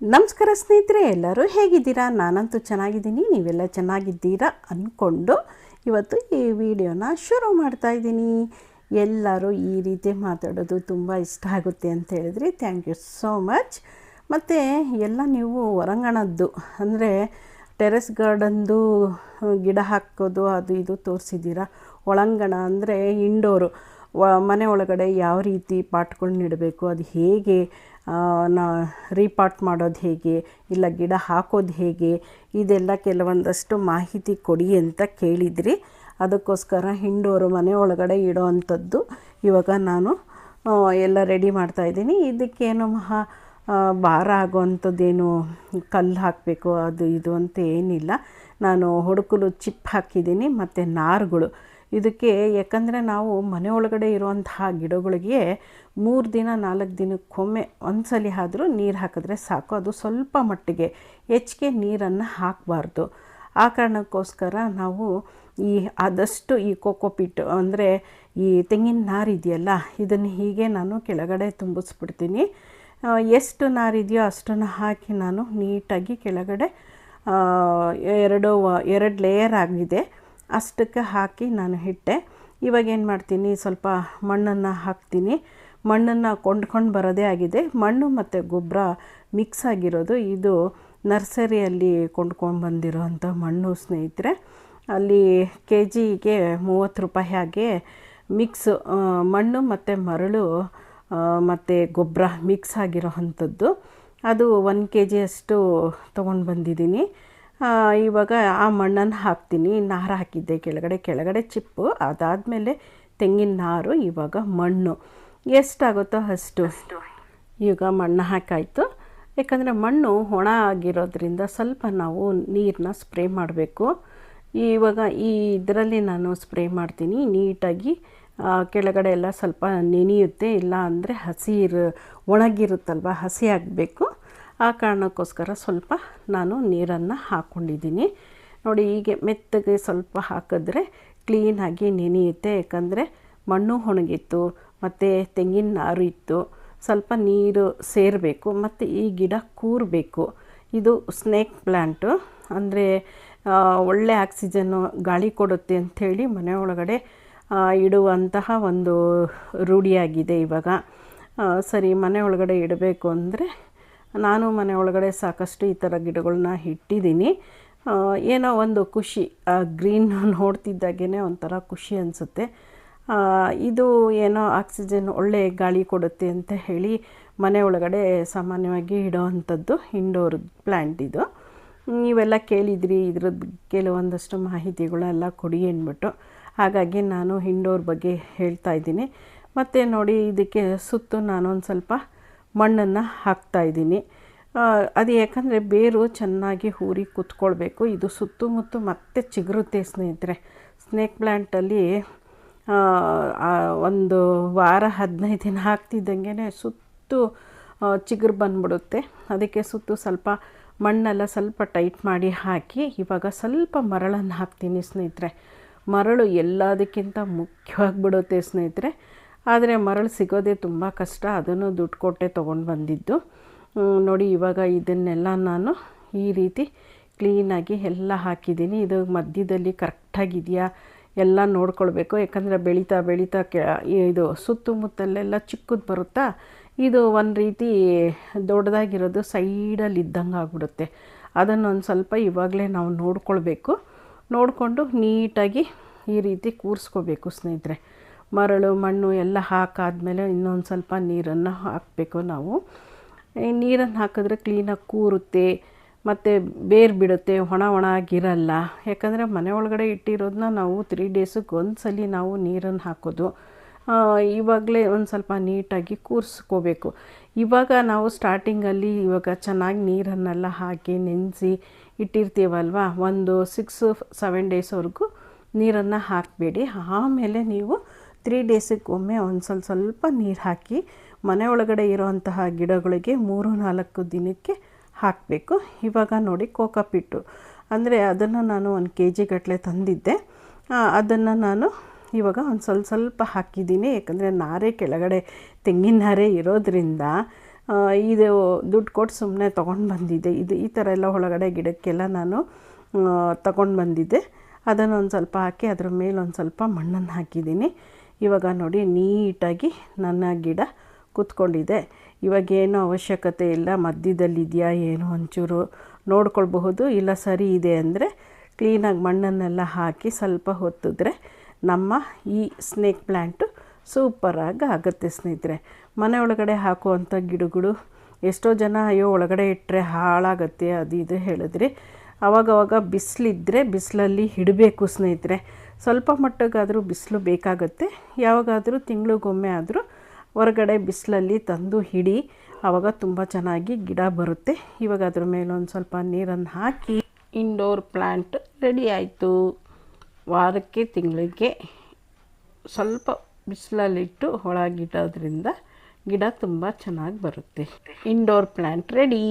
ನಮಸ್ಕಾರ ಸ್ನೇಹಿತರೆ ಎಲ್ಲರೂ ಹೇಗಿದ್ದೀರಾ ನಾನಂತೂ ಚೆನ್ನಾಗಿದ್ದೀನಿ ನೀವೆಲ್ಲ ಚೆನ್ನಾಗಿದ್ದೀರಾ ಅಂದ್ಕೊಂಡು ಇವತ್ತು ಈ ವಿಡಿಯೋನ ಶುರು ಮಾಡ್ತಾ ಇದ್ದೀನಿ ಎಲ್ಲರೂ ಈ ರೀತಿ ಮಾತಾಡೋದು ತುಂಬ ಇಷ್ಟ ಆಗುತ್ತೆ ಅಂತ ಹೇಳಿದ್ರಿ ಥ್ಯಾಂಕ್ ಯು ಸೋ ಮಚ್ ಮತ್ತು ಎಲ್ಲ ನೀವು ಹೊರಂಗಣದ್ದು ಅಂದರೆ ಟೆರೆಸ್ ಗಾರ್ಡನ್ದು ಗಿಡ ಹಾಕೋದು, ಅದು ಇದು ತೋರಿಸಿದ್ದೀರಾ? ಒಳಾಂಗಣ ಅಂದರೆ ಇಂಡೋರು. ಮನೆ ಒಳಗಡೆ ಯಾವ ರೀತಿ ಪಾಟ್ಗಳನ್ನ ಇಡಬೇಕು ಅದು ಹೇಗೆ ನಾ, ರೀಪಾಟ್ ಮಾಡೋದು ಹೇಗೆ, ಇಲ್ಲ ಗಿಡ ಹಾಕೋದು ಹೇಗೆ? ಇದೆಲ್ಲ ಕೆಲವೊಂದಷ್ಟು ಮಾಹಿತಿ ಕೊಡಿ ಅಂತ ಕೇಳಿದ್ರಿ. ಅದಕ್ಕೋಸ್ಕರ ಹಿಂಡೋರು ಮನೆ ಒಳಗಡೆ ಇಡೋ ಅಂಥದ್ದು ಇವಾಗ ನಾನು ಎಲ್ಲ ರೆಡಿ ಮಾಡ್ತಾಯಿದ್ದೀನಿ ಇದಕ್ಕೇನು ಮಹಾ ಭಾರ ಆಗುವಂಥದ್ದೇನು ಕಲ್ಲು ಹಾಕಬೇಕು, ಅದು ಇದು ಅಂತ ಏನಿಲ್ಲ. ನಾನು ಹುಡುಕಲು ಚಿಪ್ ಹಾಕಿದ್ದೀನಿ, ಮತ್ತು ನಾರುಗಳು. ಇದಕ್ಕೆ ಯಾಕಂದರೆ ನಾವು ಮನೆ ಒಳಗಡೆ ಇರುವಂತಹ ಗಿಡಗಳಿಗೆ ಮೂರು ದಿನ, ನಾಲ್ಕು ದಿನಕ್ಕೊಮ್ಮೆ ಒಂದ್ಸಲಿ ಆದರೂ ನೀರು ಹಾಕಿದ್ರೆ ಸಾಕು. ಅದು ಸ್ವಲ್ಪ ಮಟ್ಟಿಗೆ ಹೆಚ್ಚಿಗೆ ನೀರನ್ನು ಹಾಕಬಾರ್ದು. ಆ ಕಾರಣಕ್ಕೋಸ್ಕರ ನಾವು ಈ ಆದಷ್ಟು ಈ ಕೋಕೋಪಿಟ್ ಅಂದರೆ ಈ ತೆಂಗಿನ ನಾರಿದೆಯಲ್ಲ, ಇದನ್ನು ಹೀಗೆ ನಾನು ಕೆಳಗಡೆ ತುಂಬಿಸ್ಬಿಡ್ತೀನಿ. ಎಷ್ಟು ನಾರಿದೆಯೋ ಅಷ್ಟನ್ನು ಹಾಕಿ ನಾನು ನೀಟಾಗಿ ಕೆಳಗಡೆ ಎರಡು ಎರಡು ಲೇಯರ್ ಆಗಿದೆ. ಅಷ್ಟಕ್ಕೆ ಹಾಕಿ ನಾನು ಇಟ್ಟೆ. ಇವಾಗ ಏನು ಮಾಡ್ತೀನಿ? ಸ್ವಲ್ಪ ಮಣ್ಣನ್ನು ಹಾಕ್ತೀನಿ. ಮಣ್ಣನ್ನು ಕೊಂಡ್ಕೊಂಡು ಬರೋದೇ ಆಗಿದೆ. ಮಣ್ಣು ಮತ್ತು ಗೊಬ್ಬರ ಮಿಕ್ಸ್ ಆಗಿರೋದು. ಇದು ನರ್ಸರಿಯಲ್ಲಿ ಕೊಂಡ್ಕೊಂಡು ಬಂದಿರೋವಂಥ ಮಣ್ಣು ಸ್ನೇಹಿತರೆ. ಅಲ್ಲಿ ಕೆ ಜಿಗೆ ಮೂವತ್ತು ರೂಪಾಯಿ ಹಾಗೆ ಮಿಕ್ಸ್ ಮಣ್ಣು ಮತ್ತು ಮರಳು ಮತ್ತು ಗೊಬ್ಬರ ಮಿಕ್ಸ್ ಆಗಿರೋ ಅಂಥದ್ದು. ಅದು ಒಂದು ಕೆ ಜಿಯಷ್ಟು ತೊಗೊಂಡು ಬಂದಿದ್ದೀನಿ. ಇವಾಗ ಆ ಮಣ್ಣನ್ನು ಹಾಕ್ತೀನಿ. ನಾರು ಹಾಕಿದ್ದೆ ಕೆಳಗಡೆ. ಕೆಳಗಡೆ ಚಿಪ್ಪು, ಅದಾದಮೇಲೆ ತೆಂಗಿನ ನಾರು, ಇವಾಗ ಮಣ್ಣು. ಎಷ್ಟಾಗುತ್ತೋ ಅಷ್ಟು. ಈಗ ಮಣ್ಣು ಹಾಕಾಯಿತು. ಯಾಕಂದರೆ ಮಣ್ಣು ಒಣ ಆಗಿರೋದ್ರಿಂದ ಸ್ವಲ್ಪ ನಾವು ನೀರನ್ನ ಸ್ಪ್ರೇ ಮಾಡಬೇಕು. ಇವಾಗ ಈ ಇದರಲ್ಲಿ ನಾನು ಸ್ಪ್ರೇ ಮಾಡ್ತೀನಿ. ನೀಟಾಗಿ ಕೆಳಗಡೆ ಎಲ್ಲ ಸ್ವಲ್ಪ ನೆನೆಯುತ್ತೆ, ಇಲ್ಲ ಅಂದರೆ ಹಸಿ ಇರು, ಒಣಗಿರುತ್ತಲ್ವ, ಹಸಿ ಆಗಬೇಕು. ಆ ಕಾರಣಕ್ಕೋಸ್ಕರ ಸ್ವಲ್ಪ ನಾನು ನೀರನ್ನು ಹಾಕ್ಕೊಂಡಿದ್ದೀನಿ ನೋಡಿ, ಹೀಗೆ ಮೆತ್ತಗೆ ಸ್ವಲ್ಪ ಹಾಕಿದ್ರೆ ಕ್ಲೀನಾಗಿ ನೆನೆಯುತ್ತೆ, ಯಾಕಂದರೆ ಮಣ್ಣು ಒಣಗಿತ್ತು, ಮತ್ತು ತೆಂಗಿನ ನಾರು ಇತ್ತು, ಸ್ವಲ್ಪ ನೀರು ಸೇರಬೇಕು, ಮತ್ತು ಈ ಗಿಡ ಕೂರಬೇಕು. ಇದು ಸ್ನೇಕ್ ಪ್ಲ್ಯಾಂಟು ಅಂದರೆ ಒಳ್ಳೆ ಆಕ್ಸಿಜನ್ನು ಗಾಳಿ ಕೊಡುತ್ತೆ ಅಂಥೇಳಿ ಮನೆ ಒಳಗಡೆ ಇಡುವಂತಹ ಒಂದು ರೂಢಿಯಾಗಿದೆ ಇವಾಗ. ಸರಿ, ಮನೆ ಒಳಗಡೆ ಇಡಬೇಕು ಅಂದರೆ ನಾನು ಮನೆ ಒಳಗಡೆ ಸಾಕಷ್ಟು ಈ ಥರ ಗಿಡಗಳನ್ನ ಇಟ್ಟಿದ್ದೀನಿ. ಏನೋ ಒಂದು ಖುಷಿ, ಆ ಗ್ರೀನ್ ನೋಡ್ತಿದ್ದಾಗೇ ಒಂಥರ ಖುಷಿ ಅನಿಸುತ್ತೆ. ಇದು ಏನೋ ಆಕ್ಸಿಜನ್ ಒಳ್ಳೆ ಗಾಳಿ ಕೊಡುತ್ತೆ ಅಂತ ಹೇಳಿ ಮನೆ ಒಳಗಡೆ ಸಾಮಾನ್ಯವಾಗಿ ಇಡೋವಂಥದ್ದು ಇಂಡೋರ್ ಪ್ಲ್ಯಾಂಟ್ ಇದು. ನೀವೆಲ್ಲ ಕೇಳಿದ್ರಿ, ಇದ್ರದ್ದು ಕೆಲವೊಂದಷ್ಟು ಮಾಹಿತಿಗಳೆಲ್ಲ ಕೊಡಿ ಅಂದ್ಬಿಟ್ಟು. ಹಾಗಾಗಿ ನಾನು ಇಂಡೋರ್ ಬಗ್ಗೆ ಹೇಳ್ತಾ ಇದ್ದೀನಿ. ಮತ್ತು ನೋಡಿ, ಇದಕ್ಕೆ ಸುತ್ತು ನಾನೊಂದು ಸ್ವಲ್ಪ ಮಣ್ಣನ್ನು ಹಾಕ್ತಾಯಿದ್ದೀನಿ ಅದು ಯಾಕಂದರೆ ಬೇರು ಚೆನ್ನಾಗಿ ಹೂರಿ ಕೂತ್ಕೊಳ್ಬೇಕು. ಇದು ಸುತ್ತಮುತ್ತ ಮತ್ತೆ ಚಿಗುರುತ್ತೆ ಸ್ನೇಹಿತರೆ. ಸ್ನೇಕ್ ಪ್ಲ್ಯಾಂಟಲ್ಲಿ ಒಂದು ವಾರ ಹದಿನೈದು ದಿನ ಹಾಕ್ತಿದ್ದಂಗೆ ಸುತ್ತು ಚಿಗುರು ಬಂದ್ಬಿಡುತ್ತೆ. ಅದಕ್ಕೆ ಸುತ್ತು ಸ್ವಲ್ಪ ಮಣ್ಣೆಲ್ಲ ಸ್ವಲ್ಪ ಟೈಟ್ ಮಾಡಿ ಹಾಕಿ ಇವಾಗ ಸ್ವಲ್ಪ ಮರಳನ್ನು ಹಾಕ್ತೀನಿ ಸ್ನೇಹಿತರೆ. ಮರಳು ಎಲ್ಲದಕ್ಕಿಂತ ಮುಖ್ಯವಾಗಿಬಿಡುತ್ತೆ ಸ್ನೇಹಿತರೆ. ಆದರೆ ಮರಳು ಸಿಗೋದೇ ತುಂಬ ಕಷ್ಟ. ಅದನ್ನು ದುಡ್ಡು ಕೊಟ್ಟೆ ತೊಗೊಂಡು ಬಂದಿದ್ದು. ನೋಡಿ ಇವಾಗ ಇದನ್ನೆಲ್ಲ ನಾನು ಈ ರೀತಿ ಕ್ಲೀನಾಗಿ ಎಲ್ಲ ಹಾಕಿದ್ದೀನಿ. ಇದು ಮಧ್ಯದಲ್ಲಿ ಕರೆಕ್ಟಾಗಿದೆಯಾ ಎಲ್ಲ ನೋಡ್ಕೊಳ್ಬೇಕು. ಯಾಕಂದರೆ ಬೆಳೀತಾ ಬೆಳೀತಾ ಕೆ ಇದು ಸುತ್ತಮುತ್ತಲೆಲ್ಲ ಚಿಕ್ಕದು ಬರುತ್ತಾ, ಇದು ಒಂದು ರೀತಿ ದೊಡ್ಡದಾಗಿರೋದು ಸೈಡಲ್ಲಿ ಇದ್ದಂಗೆ ಆಗ್ಬಿಡುತ್ತೆ ಅದನ್ನೊಂದು ಸ್ವಲ್ಪ ಇವಾಗಲೇ ನಾವು ನೋಡ್ಕೊಳ್ಬೇಕು. ನೋಡಿಕೊಂಡು ನೀಟಾಗಿ ಈ ರೀತಿ ಕೂರಿಸ್ಕೋಬೇಕು ಸ್ನೇಹಿತರೆ. ಮರಳು, ಮಣ್ಣು ಎಲ್ಲ ಹಾಕಾದಮೇಲೆ ಇನ್ನೊಂದು ಸ್ವಲ್ಪ ನೀರನ್ನು ಹಾಕಬೇಕು ನಾವು. ಈ ನೀರನ್ನು ಹಾಕಿದ್ರೆ ಕ್ಲೀನಾಗಿ ಕೂರುತ್ತೆ, ಮತ್ತು ಬೇರು ಬಿಡುತ್ತೆ, ಒಣ ಒಣ ಆಗಿರಲ್ಲ. ಯಾಕಂದರೆ ಮನೆ ಒಳಗಡೆ ಇಟ್ಟಿರೋದನ್ನ ನಾವು ತ್ರೀ ಡೇಸಿಗೆ ಒಂದು ಸಲ ನಾವು ನೀರನ್ನು ಹಾಕೋದು. ಇವಾಗಲೇ ಒಂದು ಸ್ವಲ್ಪ ನೀಟಾಗಿ ಕೂರಿಸ್ಕೋಬೇಕು. ಇವಾಗ ನಾವು ಸ್ಟಾರ್ಟಿಂಗಲ್ಲಿ ಇವಾಗ ಚೆನ್ನಾಗಿ ನೀರನ್ನೆಲ್ಲ ಹಾಕಿ ನೆನೆಸಿ ಇಟ್ಟಿರ್ತೀವಲ್ವ? ಒಂದು ಸಿಕ್ಸ್ ಸೆವೆನ್ ಡೇಸ್ವರೆಗೂ ನೀರನ್ನು ಹಾಕಬೇಡಿ. ಆಮೇಲೆ ನೀವು ತ್ರೀ ಡೇಸಿಗೆ ಒಮ್ಮೆ ಒಂದು ಸ್ವಲ್ಪ ಸ್ವಲ್ಪ ನೀರು ಹಾಕಿ ಮನೆ ಒಳಗಡೆ ಇರೋವಂತಹ ಗಿಡಗಳಿಗೆ ಮೂರು, ನಾಲ್ಕು ದಿನಕ್ಕೆ ಹಾಕಬೇಕು. ಇವಾಗ ನೋಡಿ ಕೋಕಾಪಿಟ್ಟು ಅಂದರೆ ಅದನ್ನು ನಾನು ಒಂದು ಕೆ ಜಿ ಗಟ್ಟಲೆ ತಂದಿದ್ದೆ ಅದನ್ನು ನಾನು ಇವಾಗ ಒಂದು ಸ್ವಲ್ಪ ಸ್ವಲ್ಪ ಹಾಕಿದ್ದೀನಿ. ಯಾಕಂದರೆ ನಾರೇ ಕೆಳಗಡೆ ತೆಂಗಿನ ನಾರೇ ಇರೋದ್ರಿಂದ ಇದು ದುಡ್ಡು ಕೊಟ್ಟು ಸುಮ್ಮನೆ ತೊಗೊಂಡು ಬಂದಿದ್ದೆ. ಇದು ಈ ಥರ ಎಲ್ಲ ಒಳಗಡೆ ಗಿಡಕ್ಕೆಲ್ಲ ನಾನು ತಗೊಂಡು ಬಂದಿದ್ದೆ. ಅದನ್ನು ಒಂದು ಸ್ವಲ್ಪ ಹಾಕಿ, ಅದ್ರ ಮೇಲೆ ಒಂದು ಸ್ವಲ್ಪ ಮಣ್ಣನ್ನು ಹಾಕಿದ್ದೀನಿ. ಇವಾಗ ನೋಡಿ, ನೀಟಾಗಿ ನನ್ನ ಗಿಡ ಕೂತ್ಕೊಂಡಿದೆ. ಇವಾಗೇನು ಅವಶ್ಯಕತೆ ಇಲ್ಲ, ಮಧ್ಯದಲ್ಲಿದೆಯಾ ಏನು ಒಂಚೂರು ನೋಡ್ಕೊಳ್ಬಹುದು. ಇಲ್ಲ, ಸರಿ ಇದೆ ಅಂದರೆ ಕ್ಲೀನಾಗಿ ಮಣ್ಣನ್ನೆಲ್ಲ ಹಾಕಿ ಸ್ವಲ್ಪ ಹೊತ್ತಿದ್ರೆ ನಮ್ಮ ಈ ಸ್ನೇಕ್ ಪ್ಲ್ಯಾಂಟು ಸೂಪರಾಗಿ ಆಗುತ್ತೆ ಸ್ನೇಹಿತರೆ. ಮನೆ ಒಳಗಡೆ ಹಾಕುವಂಥ ಗಿಡಗಳು ಎಷ್ಟೋ ಜನ ಅಯ್ಯೋ ಒಳಗಡೆ ಇಟ್ಟರೆ ಹಾಳಾಗತ್ತೆ, ಅದು ಇದು ಹೇಳಿದ್ರಿ. ಅವಾಗವಾಗ ಬಿಸಿಲಿದ್ದರೆ ಬಿಸಿಲಲ್ಲಿ ಇಡಬೇಕು ಸ್ನೇಹಿತರೆ. ಸ್ವಲ್ಪ ಮಟ್ಟಗಾದರೂ ಬಿಸಿಲು ಬೇಕಾಗುತ್ತೆ. ಯಾವಾಗಾದರೂ ತಿಂಗಳಿಗೊಮ್ಮೆ ಆದರೂ ಹೊರಗಡೆ ಬಿಸಿಲಲ್ಲಿ ತಂದು ಹಿಡಿ ಆವಾಗ ತುಂಬ ಚೆನ್ನಾಗಿ ಗಿಡ ಬರುತ್ತೆ. ಇವಾಗ ಅದ್ರ ಮೇಲೆ ಒಂದು ಸ್ವಲ್ಪ ನೀರನ್ನು ಹಾಕಿ ಇಂಡೋರ್ ಪ್ಲ್ಯಾಂಟ್ ರೆಡಿ ಆಯಿತು. ವಾರಕ್ಕೆ ತಿಂಗಳಿಗೆ ಸ್ವಲ್ಪ ಬಿಸಿಲಲ್ಲಿಟ್ಟು ಒಳಗಿಡೋದ್ರಿಂದ ಗಿಡ ತುಂಬ ಚೆನ್ನಾಗಿ ಬರುತ್ತೆ. Indoor plant ready